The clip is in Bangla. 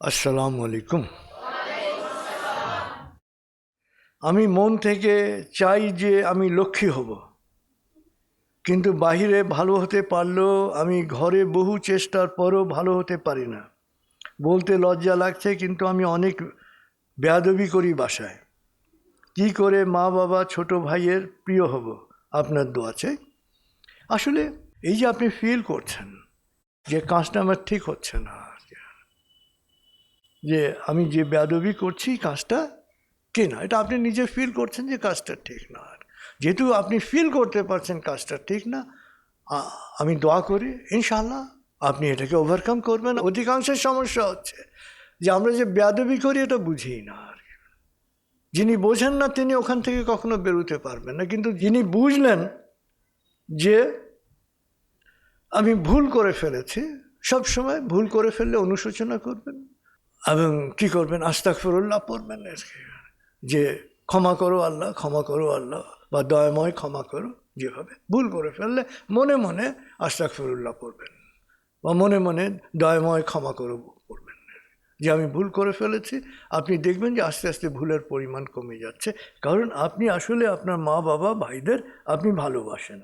আসসালামু আলাইকুম। আমি মন থেকে চাই যে আমি লক্ষ্মী হব। কিন্তু বাহিরে ভালো হতে পারলেও আমি ঘরে বহু চেষ্টার পরও ভালো হতে পারি না। বলতে লজ্জা লাগছে, কিন্তু আমি অনেক বেয়াদবি করি বাসায়। কি করে মা বাবা ছোট ভাইয়ের প্রিয় হব? আপনার দোয়া চাই। আসলে এই যে আপনি ফিল করছেন যে কাজটা আমার ঠিক হচ্ছে না যে আমি যে ব্যাদবি করছি কাজটা কে না? এটা আপনি নিজে ফিল করছেন যে কাজটা ঠিক না। আর যেহেতু আপনি ফিল করতে পারছেন কাজটা ঠিক না আমি দোয়া করি ইনশাল্লাহ আপনি এটাকে ওভারকাম করবেন। অধিকাংশের সমস্যা হচ্ছে যে আমরা যে ব্যাদবি করি, এটা বুঝি না আর। যিনি বোঝেন না, তিনি ওখান থেকে কখনো বেরোতে পারবেন না। কিন্তু যিনি বুঝলেন যে আমি ভুল করে ফেলেছি সব সময় ভুল করে ফেললে অনুশোচনা করবেন। এবং কি করবেন? আস্তাক ফিরুল্লাহ পড়বেন যে ক্ষমা করো আল্লাহ, ক্ষমা করো আল্লাহ বা দয়াময় ক্ষমা করো, যেভাবে। ভুল করে ফেললে মনে মনে আস্তাক ফিরুল্লাহ পড়বেন। বা মনে মনে দয়াময় ক্ষমা করো পড়বেন। যে আমি ভুল করে ফেলেছি, আপনি দেখবেন যে আস্তে আস্তে ভুলের পরিমাণ কমে যাচ্ছে। কারণ আপনি আসলে আপনার মা বাবা ভাইদের আপনি ভালোবাসেন।